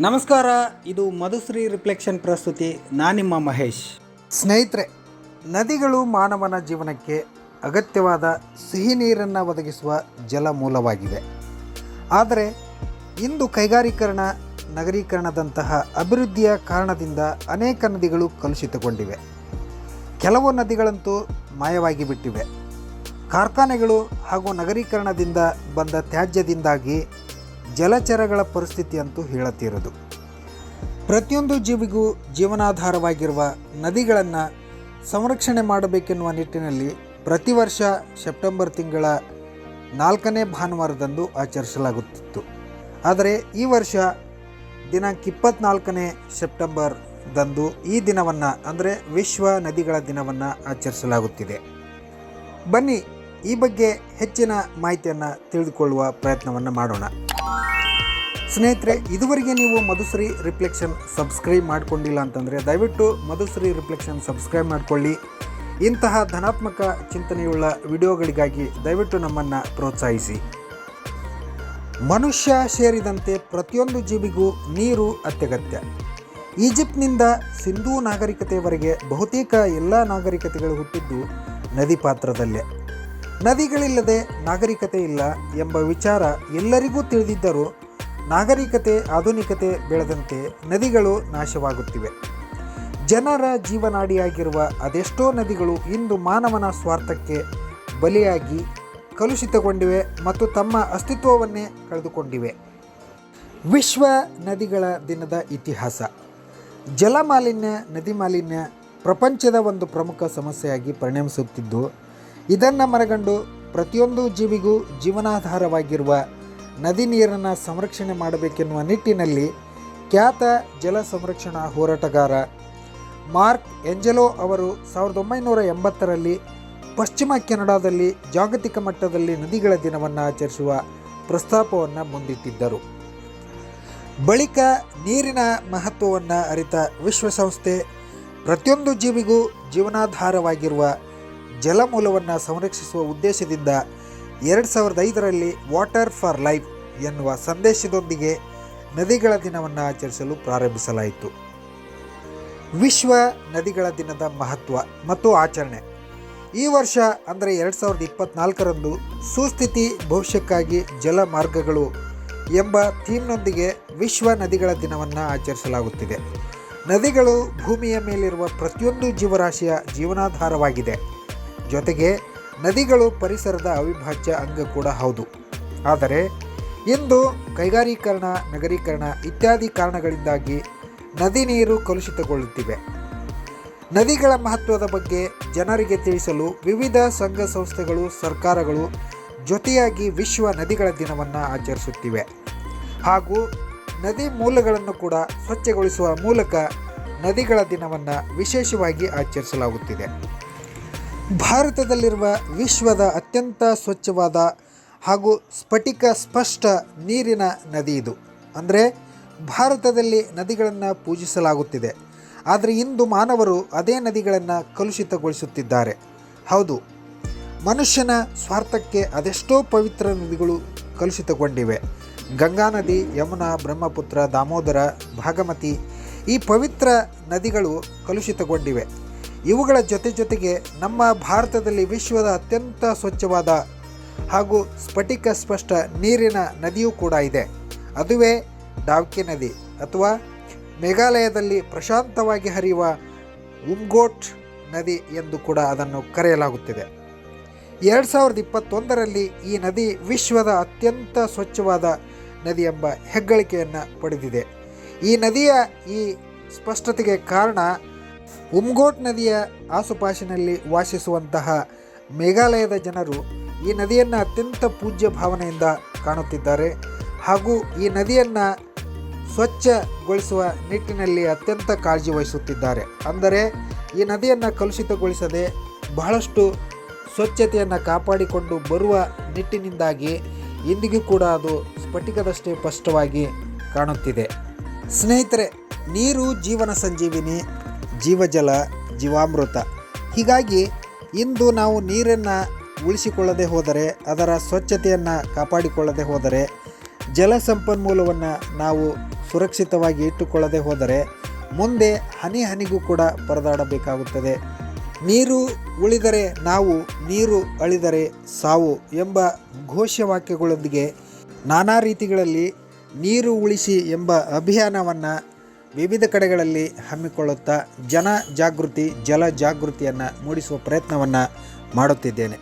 ನಮಸ್ಕಾರ, ಇದು ಮಧುಶ್ರೀ ರಿಫ್ಲೆಕ್ಷನ್ ಪ್ರಸ್ತುತಿ. ನಾನಿಮ್ಮ ಮಹೇಶ್. ಸ್ನೇಹಿತರೆ, ನದಿಗಳು ಮಾನವನ ಜೀವನಕ್ಕೆ ಅಗತ್ಯವಾದ ಸಿಹಿ ನೀರನ್ನು ಒದಗಿಸುವ ಜಲ ಮೂಲವಾಗಿವೆ. ಆದರೆ, ಇಂದು ಕೈಗಾರೀಕರಣ, ನಗರೀಕರಣದಂತಹ ಅಭಿವೃದ್ಧಿಯ ಕಾರಣದಿಂದ ಅನೇಕ ನದಿಗಳು ಕಲುಷಿತಗೊಂಡಿವೆ. ಕೆಲವು ನದಿಗಳಂತೂ ಮಾಯವಾಗಿ ಬಿಟ್ಟಿವೆ. ಕಾರ್ಖಾನೆಗಳು ಹಾಗೂ ನಗರೀಕರಣದಿಂದ ಬಂದ ತ್ಯಾಜ್ಯದಿಂದಾಗಿ ಜಲಚರಗಳ ಪರಿಸ್ಥಿತಿ ಅಂತೂ ಹೇಳತೀರದು. ಪ್ರತಿಯೊಂದು ಜೀವಿಗೂ ಜೀವನಾಧಾರವಾಗಿರುವ ನದಿಗಳನ್ನು ಸಂರಕ್ಷಣೆ ಮಾಡಬೇಕೆನ್ನುವ ನಿಟ್ಟಿನಲ್ಲಿ ಪ್ರತಿ ವರ್ಷ ಸೆಪ್ಟೆಂಬರ್ ತಿಂಗಳ ನಾಲ್ಕನೇ ಭಾನುವಾರದಂದು ಆಚರಿಸಲಾಗುತ್ತಿತ್ತು. ಆದರೆ ಈ ವರ್ಷ ದಿನಾಂಕ ಇಪ್ಪತ್ನಾಲ್ಕನೇ ಸೆಪ್ಟೆಂಬರ್ದಂದು ಈ ದಿನವನ್ನು, ಅಂದರೆ ವಿಶ್ವ ನದಿಗಳ ದಿನವನ್ನು ಆಚರಿಸಲಾಗುತ್ತಿದೆ. ಬನ್ನಿ ಈ ಬಗ್ಗೆ ಹೆಚ್ಚಿನ ಮಾಹಿತಿಯನ್ನು ತಿಳಿದುಕೊಳ್ಳುವ ಪ್ರಯತ್ನವನ್ನು ಮಾಡೋಣ. ಸ್ನೇಹಿತರೆ, ಇದುವರೆಗೆ ನೀವು ಮಧುಶ್ರೀ ರಿಫ್ಲೆಕ್ಷನ್ ಸಬ್ಸ್ಕ್ರೈಬ್ ಮಾಡಿಕೊಂಡಿಲ್ಲ ಅಂತಂದರೆ ದಯವಿಟ್ಟು ಮಧುಶ್ರೀ ರಿಫ್ಲೆಕ್ಷನ್ ಸಬ್ಸ್ಕ್ರೈಬ್ ಮಾಡಿಕೊಳ್ಳಿ. ಇಂತಹ ಧನಾತ್ಮಕ ಚಿಂತನೆಯುಳ್ಳ ವಿಡಿಯೋಗಳಿಗಾಗಿ ದಯವಿಟ್ಟು ನಮ್ಮನ್ನು ಪ್ರೋತ್ಸಾಹಿಸಿ. ಮನುಷ್ಯ ಸೇರಿದಂತೆ ಪ್ರತಿಯೊಂದು ಜೀವಿಗೂ ನೀರು ಅತ್ಯಗತ್ಯ. ಈಜಿಪ್ಟ್ನಿಂದ ಸಿಂಧೂ ನಾಗರಿಕತೆಯವರೆಗೆ ಬಹುತೇಕ ಎಲ್ಲ ನಾಗರಿಕತೆಗಳು ಹುಟ್ಟಿದ್ದು ನದಿ ಪಾತ್ರದಲ್ಲೇ. ನದಿಗಳಿಲ್ಲದೆ ನಾಗರಿಕತೆ ಇಲ್ಲ ಎಂಬ ವಿಚಾರ ಎಲ್ಲರಿಗೂ ತಿಳಿದಿದ್ದರೂ ನಾಗರಿಕತೆ, ಆಧುನಿಕತೆ ಬೆಳೆದಂತೆ ನದಿಗಳು ನಾಶವಾಗುತ್ತಿವೆ. ಜನರ ಜೀವನಾಡಿಯಾಗಿರುವ ಅದೆಷ್ಟೋ ನದಿಗಳು ಇಂದು ಮಾನವನ ಸ್ವಾರ್ಥಕ್ಕೆ ಬಲಿಯಾಗಿ ಕಲುಷಿತಗೊಂಡಿವೆ ಮತ್ತು ತಮ್ಮ ಅಸ್ತಿತ್ವವನ್ನೇ ಕಳೆದುಕೊಂಡಿವೆ. ವಿಶ್ವ ನದಿಗಳ ದಿನದ ಇತಿಹಾಸ. ಜಲಮಾಲಿನ್ಯ ನದಿ ಮಾಲಿನ್ಯ ಪ್ರಪಂಚದ ಒಂದು ಪ್ರಮುಖ ಸಮಸ್ಯೆಯಾಗಿ ಪರಿಣಮಿಸುತ್ತಿದ್ದು, ಇದನ್ನು ಮರಗಂಡು ಪ್ರತಿಯೊಂದು ಜೀವಿಗೂ ಜೀವನಾಧಾರವಾಗಿರುವ ನದಿ ನೀರನ್ನು ಸಂರಕ್ಷಣೆ ಮಾಡಬೇಕೆನ್ನುವ ನಿಟ್ಟಿನಲ್ಲಿ ಖ್ಯಾತ ಜಲ ಸಂರಕ್ಷಣಾ ಹೋರಾಟಗಾರ ಮಾರ್ಕ್ ಎಂಜಲೋ ಅವರು ಸಾವಿರದ ಒಂಬೈನೂರ ಎಂಬತ್ತರಲ್ಲಿ ಪಶ್ಚಿಮ ಕೆನಡಾದಲ್ಲಿ ಜಾಗತಿಕ ಮಟ್ಟದಲ್ಲಿ ನದಿಗಳ ದಿನವನ್ನು ಆಚರಿಸುವ ಪ್ರಸ್ತಾಪವನ್ನು ಮುಂದಿಟ್ಟಿದ್ದರು. ಬಳಿಕ ನೀರಿನ ಮಹತ್ವವನ್ನು ಅರಿತ ವಿಶ್ವಸಂಸ್ಥೆ ಪ್ರತಿಯೊಂದು ಜೀವಿಗೂ ಜೀವನಾಧಾರವಾಗಿರುವ ಜಲಮೂಲವನ್ನು ಸಂರಕ್ಷಿಸುವ ಉದ್ದೇಶದಿಂದ ಎರಡು ಸಾವಿರದ ಐದರಲ್ಲಿ ವಾಟರ್ ಫಾರ್ ಲೈಫ್ ಎನ್ನುವ ಸಂದೇಶದೊಂದಿಗೆ ನದಿಗಳ ದಿನವನ್ನು ಆಚರಿಸಲು ಪ್ರಾರಂಭಿಸಲಾಯಿತು. ವಿಶ್ವ ನದಿಗಳ ದಿನದ ಮಹತ್ವ ಮತ್ತು ಆಚರಣೆ. ಈ ವರ್ಷ ಅಂದರೆ ಎರಡು ಸಾವಿರದ ಇಪ್ಪತ್ನಾಲ್ಕರಂದು ಸುಸ್ಥಿತಿ ಭವಿಷ್ಯಕ್ಕಾಗಿ ಜಲ ಮಾರ್ಗಗಳು ಎಂಬ ಥೀಮ್ನೊಂದಿಗೆ ವಿಶ್ವ ನದಿಗಳ ದಿನವನ್ನು ಆಚರಿಸಲಾಗುತ್ತಿದೆ. ನದಿಗಳು ಭೂಮಿಯ ಮೇಲಿರುವ ಪ್ರತಿಯೊಂದು ಜೀವರಾಶಿಯ ಜೀವನಾಧಾರವಾಗಿದೆ. ಜೊತೆಗೆ ನದಿಗಳು ಪರಿಸರದ ಅವಿಭಾಜ್ಯ ಅಂಗ ಕೂಡ ಹೌದು. ಆದರೆ ಇಂದು ಕೈಗಾರೀಕರಣ, ನಗರೀಕರಣ ಇತ್ಯಾದಿ ಕಾರಣಗಳಿಂದಾಗಿ ನದಿ ನೀರು ಕಲುಷಿತಗೊಳ್ಳುತ್ತಿವೆ. ನದಿಗಳ ಮಹತ್ವದ ಬಗ್ಗೆ ಜನರಿಗೆ ತಿಳಿಸಲು ವಿವಿಧ ಸಂಘ ಸಂಸ್ಥೆಗಳು, ಸರ್ಕಾರಗಳು ಜೊತೆಯಾಗಿ ವಿಶ್ವ ನದಿಗಳ ದಿನವನ್ನು ಆಚರಿಸುತ್ತಿವೆ. ಹಾಗೂ ನದಿ ಮೂಲಗಳನ್ನು ಕೂಡ ಸ್ವಚ್ಛಗೊಳಿಸುವ ಮೂಲಕ ನದಿಗಳ ದಿನವನ್ನು ವಿಶೇಷವಾಗಿ ಆಚರಿಸಲಾಗುತ್ತಿದೆ. ಭಾರತದಲ್ಲಿರುವ ವಿಶ್ವದ ಅತ್ಯಂತ ಸ್ವಚ್ಛವಾದ ಹಾಗೂ ಸ್ಫಟಿಕ ಸ್ಪಷ್ಟ ನೀರಿನ ನದಿ ಇದು. ಅಂದರೆ ಭಾರತದಲ್ಲಿ ನದಿಗಳನ್ನು ಪೂಜಿಸಲಾಗುತ್ತಿದೆ. ಆದರೆ ಇಂದು ಮಾನವರು ಅದೇ ನದಿಗಳನ್ನು ಕಲುಷಿತಗೊಳಿಸುತ್ತಿದ್ದಾರೆ. ಹೌದು, ಮನುಷ್ಯನ ಸ್ವಾರ್ಥಕ್ಕೆ ಅದೆಷ್ಟೋ ಪವಿತ್ರ ನದಿಗಳು ಕಲುಷಿತಗೊಂಡಿವೆ. ಗಂಗಾ ನದಿ, ಯಮುನಾ, ಬ್ರಹ್ಮಪುತ್ರ, ದಾಮೋದರ, ಭಾಗಮತಿ ಈ ಪವಿತ್ರ ನದಿಗಳು ಕಲುಷಿತಗೊಂಡಿವೆ. ಇವುಗಳ ಜೊತೆ ಜೊತೆಗೆ ನಮ್ಮ ಭಾರತದಲ್ಲಿ ವಿಶ್ವದ ಅತ್ಯಂತ ಸ್ವಚ್ಛವಾದ ಹಾಗೂ ಸ್ಫಟಿಕ ಸ್ಪಷ್ಟ ನೀರಿನ ನದಿಯೂ ಕೂಡ ಇದೆ. ಅದುವೇ ಡಾವ್ಕಿ ನದಿ ಅಥವಾ ಮೇಘಾಲಯದಲ್ಲಿ ಪ್ರಶಾಂತವಾಗಿ ಹರಿಯುವ ಉಮ್ಗೋಟ್ ನದಿ ಎಂದು ಕೂಡ ಅದನ್ನು ಕರೆಯಲಾಗುತ್ತಿದೆ. ಎರಡು ಸಾವಿರದ ಇಪ್ಪತ್ತೊಂದರಲ್ಲಿ ಈ ನದಿ ವಿಶ್ವದ ಅತ್ಯಂತ ಸ್ವಚ್ಛವಾದ ನದಿ ಎಂಬ ಹೆಗ್ಗಳಿಕೆಯನ್ನು ಪಡೆದಿದೆ. ಈ ನದಿಯ ಈ ಸ್ಪಷ್ಟತೆಗೆ ಕಾರಣ ಉಮ್ಗೋಟ್ ನದಿಯ ಆಸುಪಾಸಿನಲ್ಲಿ ವಾಸಿಸುವಂತಹ ಮೇಘಾಲಯದ ಜನರು ಈ ನದಿಯನ್ನು ಅತ್ಯಂತ ಪೂಜ್ಯ ಭಾವನೆಯಿಂದ ಕಾಣುತ್ತಿದ್ದಾರೆ. ಹಾಗೂ ಈ ನದಿಯನ್ನು ಸ್ವಚ್ಛಗೊಳಿಸುವ ನಿಟ್ಟಿನಲ್ಲಿ ಅತ್ಯಂತ ಕಾಳಜಿ ವಹಿಸುತ್ತಿದ್ದಾರೆ. ಅಂದರೆ ಈ ನದಿಯನ್ನು ಕಲುಷಿತಗೊಳಿಸದೆ ಬಹಳಷ್ಟು ಸ್ವಚ್ಛತೆಯನ್ನು ಕಾಪಾಡಿಕೊಂಡು ಬರುವ ನಿಟ್ಟಿನಿಂದಾಗಿ ಇಂದಿಗೂ ಕೂಡ ಅದು ಸ್ಫಟಿಕದಷ್ಟೇ ಸ್ಪಷ್ಟವಾಗಿ ಕಾಣುತ್ತಿದೆ. ಸ್ನೇಹಿತರೆ, ನೀರು ಜೀವನ ಸಂಜೀವಿನಿ ಜೀವಜಲ, ಜೀವಾಮೃತ. ಹೀಗಾಗಿ ಇಂದು ನಾವು ನೀರನ್ನು ಉಳಿಸಿಕೊಳ್ಳದೆ ಹೋದರೆ, ಅದರ ಸ್ವಚ್ಛತೆಯನ್ನು ಕಾಪಾಡಿಕೊಳ್ಳದೆ ಹೋದರೆ, ಜಲ ಸಂಪನ್ಮೂಲವನ್ನು ನಾವು ಸುರಕ್ಷಿತವಾಗಿ ಇಟ್ಟುಕೊಳ್ಳದೆ ಹೋದರೆ, ಮುಂದೆ ಹನಿ ಹನಿಗೂ ಕೂಡ ಪರದಾಡಬೇಕಾಗುತ್ತದೆ. ನೀರು ಉಳಿದರೆ ನಾವು ನೀರು ಅಳಿದರೆ ಸಾವು ಎಂಬ ಘೋಷವಾಕ್ಯಗಳೊಂದಿಗೆ ನಾನಾ ರೀತಿಗಳಲ್ಲಿ ನೀರು ಉಳಿಸಿ ಎಂಬ ಅಭಿಯಾನವನ್ನು ವಿವಿಧ ಕಡೆಗಳಲ್ಲಿ ಹಮ್ಮಿಕೊಳ್ಳುತ್ತಾ ಜನ ಜಾಗೃತಿ, ಜಲ ಜಾಗೃತಿಯನ್ನು ಮೂಡಿಸುವ ಪ್ರಯತ್ನವನ್ನು ಮಾಡುತ್ತಿದ್ದೇನೆ.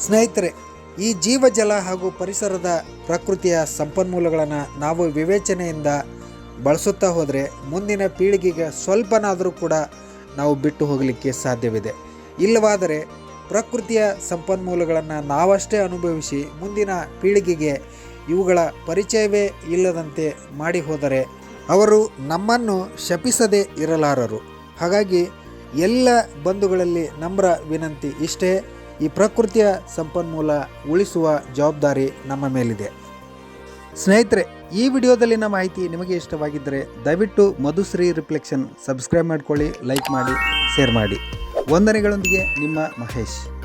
ಸ್ನೇಹಿತರೆ, ಈ ಜೀವಜಲ ಹಾಗೂ ಪರಿಸರದ ಪ್ರಕೃತಿಯ ಸಂಪನ್ಮೂಲಗಳನ್ನು ನಾವು ವಿವೇಚನೆಯಿಂದ ಬಳಸುತ್ತಾ ಹೋದರೆ ಮುಂದಿನ ಪೀಳಿಗೆಗೆ ಸ್ವಲ್ಪನಾದರೂ ಕೂಡ ನಾವು ಬಿಟ್ಟು ಹೋಗಲಿಕ್ಕೆ ಸಾಧ್ಯವಿದೆ. ಇಲ್ಲವಾದರೆ ಪ್ರಕೃತಿಯ ಸಂಪನ್ಮೂಲಗಳನ್ನು ನಾವಷ್ಟೇ ಅನುಭವಿಸಿ ಮುಂದಿನ ಪೀಳಿಗೆಗೆ ಇವುಗಳ ಪರಿಚಯವೇ ಇಲ್ಲದಂತೆ ಮಾಡಿ ಹೋದರೆ ಅವರು ನಮ್ಮನ್ನು ಶಪಿಸದೇ ಇರಲಾರರು. ಹಾಗಾಗಿ ಎಲ್ಲ ಬಂಧುಗಳಲ್ಲಿ ನಮ್ರ ವಿನಂತಿ ಇಷ್ಟೇ. ಈ ಪ್ರಕೃತಿಯ ಸಂಪನ್ಮೂಲ ಉಳಿಸುವ ಜವಾಬ್ದಾರಿ ನಮ್ಮ ಮೇಲಿದೆ. ಸ್ನೇಹಿತರೆ, ಈ ವಿಡಿಯೋದಲ್ಲಿನ ಮಾಹಿತಿ ನಿಮಗೆ ಇಷ್ಟವಾಗಿದ್ದರೆ ದಯವಿಟ್ಟು ಮಧುಶ್ರೀ ರಿಫ್ಲೆಕ್ಷನ್ ಸಬ್ಸ್ಕ್ರೈಬ್ ಮಾಡ್ಕೊಳ್ಳಿ, ಲೈಕ್ ಮಾಡಿ, ಶೇರ್ ಮಾಡಿ. ವಂದನೆಗಳೊಂದಿಗೆ ನಿಮ್ಮ ಮಹೇಶ್.